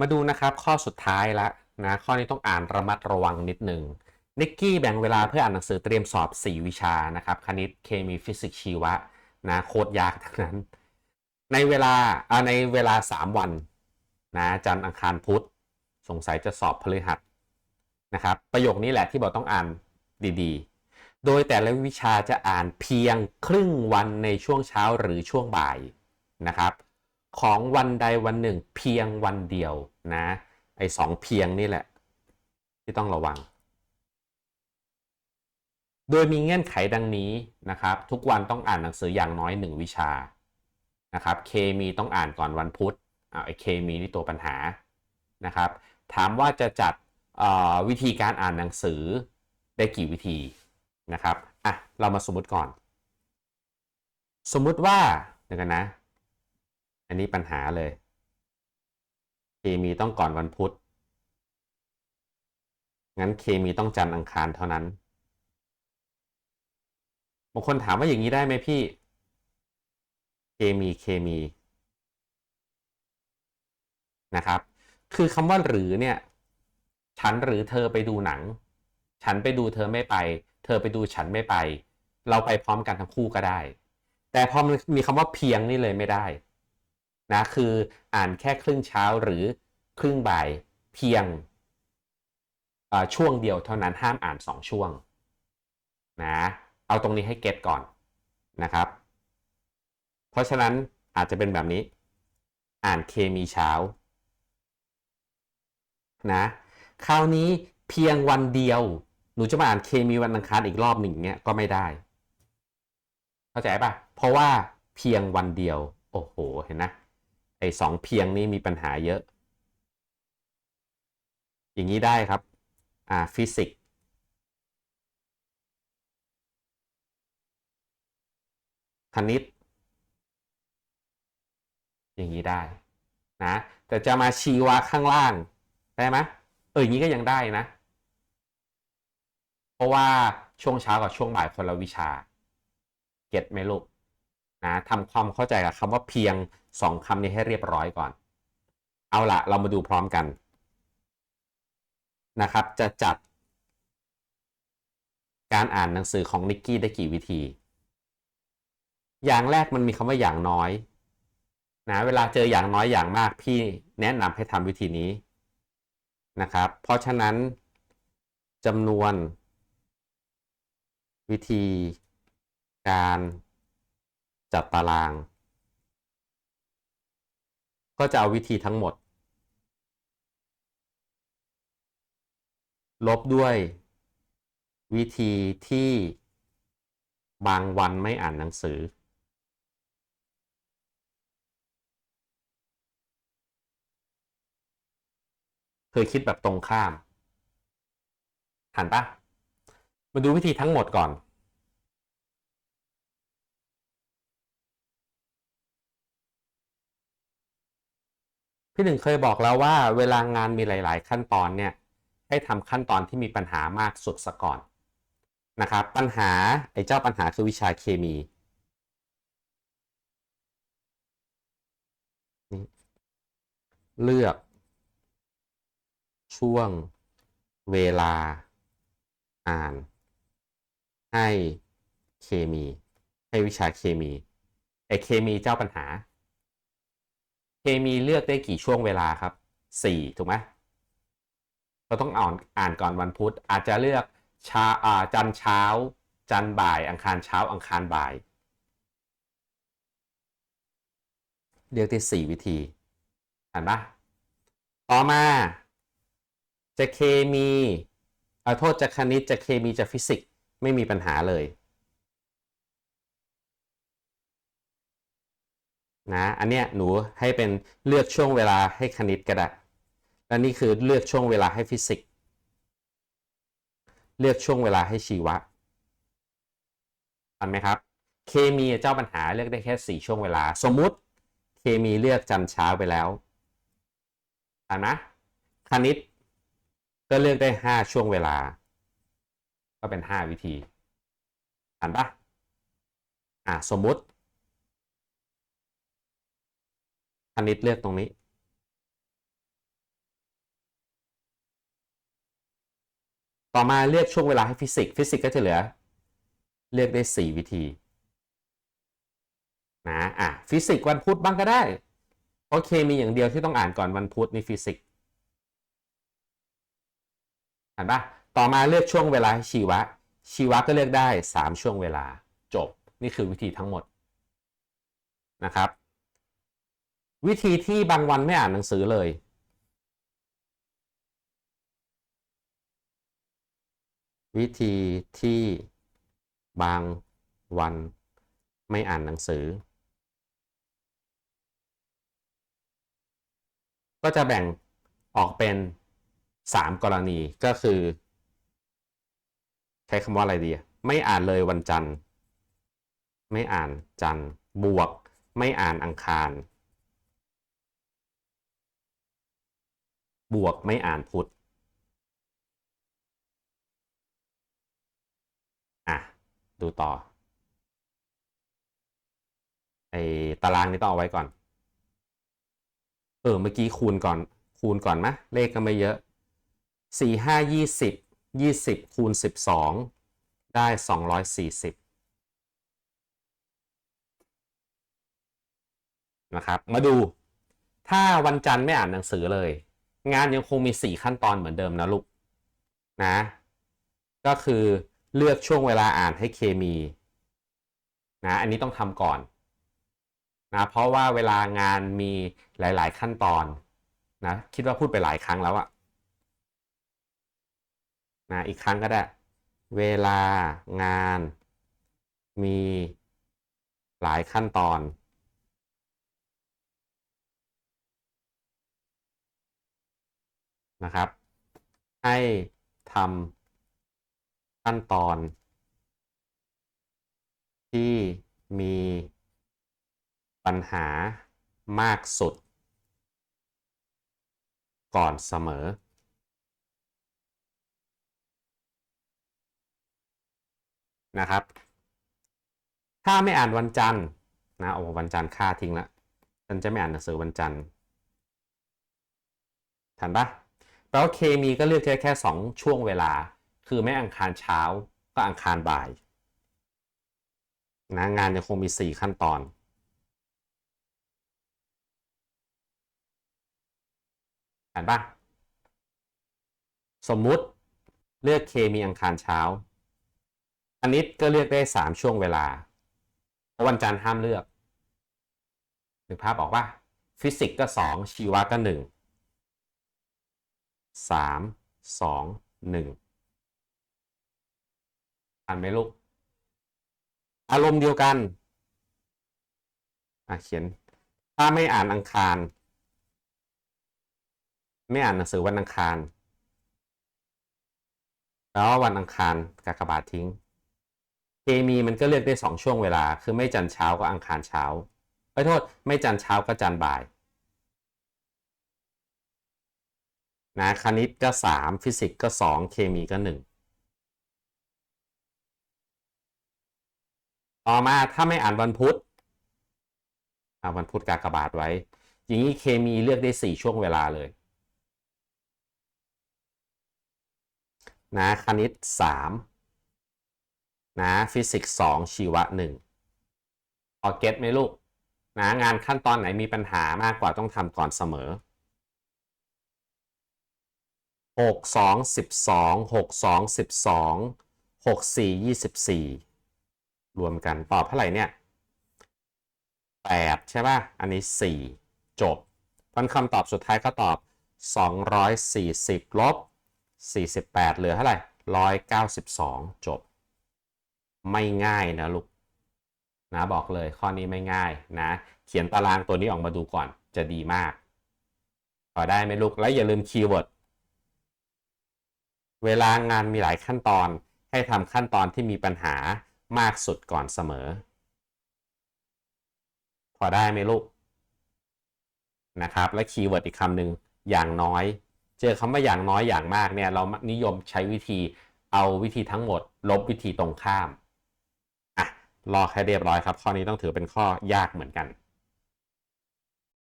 มาดูนะครับข้อสุดท้ายละนะข้อนี้ต้องอ่านระมัดระวังนิดหนึ่งนิกกี้แบ่งเวลาเพื่ออ่านหนังสือเตรียมสอบ 4 วิชานะครับคณิตเคมีฟิสิกส์ชีวะนะโคตรยากทั้งนั้น ในเวลาอ่าในเวลา 3 วันนะจันทร์อังคารพุธสงสัยจะสอบพฤหัสนะครับประโยคนี้แหละที่บอกต้องอ่านดีๆ โดยแต่ละวิชาจะอ่านเพียงครึ่งวันในช่วงเช้าหรือช่วงบ่ายนะครับ ของวันใดวันหนึ่ง เพียงวันเดียวนะไอ้สองเพียงนี่แหละ ที่ต้องระวัง โดยมีเงื่อนไขดังนี้นะครับ ทุกวันต้องอ่านหนังสืออย่างน้อย1วิชานะครับเคมีต้องอ่านก่อนวันพุธอ่าไอ้เคมีนี่ตัวปัญหานะครับ ถามว่าจะจัดวิธีการอ่านหนังสือได้กี่วิธีนะครับอะเรามาสมมุติก่อน สมมุติว่าเดี๋ยวกันนะ อันนี้ปัญหาเลย เคมีต้องก่อนวันพุธ งั้นเคมีต้องจันทร์อังคารเท่านั้น บางคนถามว่าอย่างนี้ได้ไหมพี่ เคมีเคมีนะครับ คือคำว่าหรือเนี่ย ฉันหรือเธอไปดูหนัง ฉันไปดูเธอไม่ไป เธอไปดูฉันไม่ไป เราไปพร้อมกันทั้งคู่ก็ได้ แต่พอมันมีคำว่าเพียงนี่เลยไม่ได้ นะคืออ่านแค่ครึ่งเช้าหรือครึ่งบ่ายเพียงช่วงเดียวเท่านั้นห้ามอ่าน 2 ช่วงนะเอาตรงนี้ให้เก็ตก่อนนะครับ เพราะฉะนั้นอาจจะเป็นแบบนี้ อ่านเคมีเช้านะคราวนี้เพียงวันเดียว หนูจะมาอ่านเคมีวันอังคารอีกรอบหนึ่งเนี้ยก็ไม่ได้ เข้าใจปะเพราะว่าเพียงวันเดียว โอ้โห เห็นนะ อ้สองเพียงนี้มีปัญหาเยอะ อย่างนี้ได้ครับ อ่าฟิสิกส์คณิต อย่างนี้ได้นะแต่จะมาชีวะข้างล่างได้ไหมเอออย่างนี้ก็ยังได้นะ เพราะว่าช่วงเช้ากับช่วงบ่ายคนละวิชา เก็ตไหมลูก นะทำความเข้าใจกับคำว่าเพียงสองคำนี้ให้เรียบร้อยก่อน เอาละเรามาดูพร้อมกันนะครับ จะจัด การอ่านหนังสือของนิกกี้ได้กี่วิธี อย่างแรกมันมีคำว่าอย่างน้อยนะเวลาเจออย่างน้อยอย่างมากพี่แนะนำให้ทำวิธีนี้นะครับ เพราะฉะนั้นจำนวนวิธีการ จัดตาราง ก็จะเอาวิธีทั้งหมด ลบด้วยวิธีที่บางวันไม่อ่านหนังสือ เคยคิดแบบตรงข้าม หันปะมาดูวิธีทั้งหมดก่อน พี่หนึ่งเคยบอกแล้วว่าเวลางานมีหลาย ๆ ขั้นตอนเนี่ยให้ทำขั้นตอนที่มีปัญหามากสุดซะก่อนนะครับปัญหาไอ้เจ้าปัญหาคือวิชาเคมีเลือก ช่วงเวลาอ่าน ให้เคมี ให้วิชาเคมีไอเคมีเจ้าปัญหา เคมีเลือกได้กี่ช่วงเวลาครับ 4 ถูกไหมเราต้องอ่านอ่านก่อนวันพุธอาจจะเลือกชาอ่าจันเช้า จันบ่าย อังคารเช้า อังคารบ่าย เลือกได้4วิธีอ่านปะต่อมา จะเคมีเอาโทษจะคณิตจะเคมีจะฟิสิกส์ไม่มีปัญหาเลย นะอันเนี้ยหนูให้เป็นเลือกช่วงเวลาให้คณิตก็ได้และนี่คือเลือกช่วงเวลาให้ฟิสิกส์เลือกช่วงเวลาให้ชีวะทันไหมครับ เคมีเจ้าปัญหาเลือกได้แค่ 4 ช่วงเวลา สมมุติเคมีเลือกจันเช้าไปแล้วทันไหมคณิตก็เลือกได้ 5 ช่วงเวลา ก็เป็น 5 วิธีทันปะอ่าสมมุติ คนิตเลือกตรงนี้ ต่อมาเลือกช่วงเวลาให้ฟิสิกส์ฟิสิกส์ก็จะเหลือ เลือกได้ 4 วิธีนะอะฟิสิกส์วันพุธบ้างก็ได้ เพราะเคมีอย่างเดียวที่ต้องอ่านก่อนวันพุธนี่ฟิสิกส์อ่านปะต่อมาเลือกช่วงเวลาชีวะ ชีวะก็เลือกได้ 3 ช่วงเวลาจบนี่คือวิธีทั้งหมดนะครับ วิธีที่บางวันไม่อ่านหนังสือเลย วิธีที่บางวันไม่อ่านหนังสือ ก็จะแบ่งออกเป็น 3 กรณีก็คือ ใช้คำว่าอะไรดีอะไม่อ่านเลยวันจันทร์ ไม่อ่านจันทร์บวก ไม่อ่านอังคาร บวกไม่อ่านพุธอะ ดูต่อ ไอตารางนี้ต้องเอาไว้ก่อน เออ เมื่อกี้คูณก่อน คูณก่อนมะ เลขก็ไม่เยอะ สี่ห้ายี่สิบ ยี่สิบคูณสิบสอง ได้สองร้อยสี่สิบนะครับ มาดู ถ้าวันจันทร์ไม่อ่านหนังสือเลย งานยังคงมี 4 ขั้นตอนเหมือนเดิมนะลูกนะ ก็คือเลือกช่วงเวลาอ่านให้เคมีนะอันนี้ต้องทำก่อนนะเพราะว่าเวลางานมีหลาย ๆ ขั้นตอนนะคิดว่าพูดไปหลายครั้งแล้วอะนะอีกครั้งก็ได้ เวลางานมีหลายขั้นตอน นะครับ ให้ทำขั้นตอน ที่มีปัญหามากสุด ก่อนเสมอ นะครับ ถ้าไม่อ่านวันจันทร์นะเอาวันจันทร์ค่าทิ้งละฉันจะไม่อ่านหนังสือวันจันทร์ทันปะ แปลว่าเคมีก็เลือกแค่แค่สองช่วงเวลา คือไม่อังคารเช้าก็อังคารบ่ายนะงานยังคงมี 4 ขั้นตอน อ่านปะสมมุติเลือกเคมีอังคารเช้า อันนี้ก็เลือกได้ 3 ช่วงเวลา เพราะวันจันทร์ห้ามเลือกนึกภาพออกปะฟิสิกส์ก็ 2 ชีวะก็ 1 สามสองหนึ่งอ่านไหมลูก อารมณ์เดียวกันอะเขียน ถ้าไม่อ่านอังคาร ไม่อ่านหนังสือวันอังคาร แล้ววันอังคารกากบาททิ้ง เคมีมันก็เลือกได้สองช่วงเวลา คือไม่จันเช้าก็อังคารเช้า ไปโทษ ไม่จันเช้าก็จันบ่าย นะคณิตก็ 3 ฟิสิกส์ก็ 2 เคมีก็ 1 ต่อมาถ้าไม่อ่านวันพุธอ่าวันพุธกากบาทไว้ อย่างนี้เคมีเลือกได้ 4 ช่วงเวลาเลยนะคณิต 3 นะฟิสิกส์ 2 ชีวะ 1พอเก็ตไหมลูกนะงานขั้นตอนไหนมีปัญหามากกว่าต้องทำก่อนเสมอ หกสองสิบสองหกสองสิบสองหกสี่ยี่สิบสี่รวมกันตอบเท่าไหร่เนี่ยแปดใช่ป่ะ อันนี้สี่จบพันคำตอบสุดท้ายเขาตอบสองร้อยสี่สิบลบสี่สิบแปดเหลือเท่าไหร่ร้อยเก้าสิบสองจบ ไม่ง่ายนะลูกนะบอกเลยข้อนี้ไม่ง่ายนะ เขียนตารางตัวนี้ออกมาดูก่อนจะดีมากพอได้ไหมลูก แล้วอย่าลืมคีย์เวิร์ด เวลางานมีหลายขั้นตอน ให้ทำขั้นตอนที่มีปัญหามากสุดก่อนเสมอ พอได้ไหมลูกนะครับ และคีย์เวิร์ดอีกคำหนึ่งอย่างน้อย เจอคำว่าอย่างน้อยอย่างมากเนี่ยเรานิยมใช้วิธีเอาวิธีทั้งหมด ลบวิธีตรงข้ามอะรอแค่เรียบร้อยครับ ข้อนี้ต้องถือเป็นข้อยากเหมือนกัน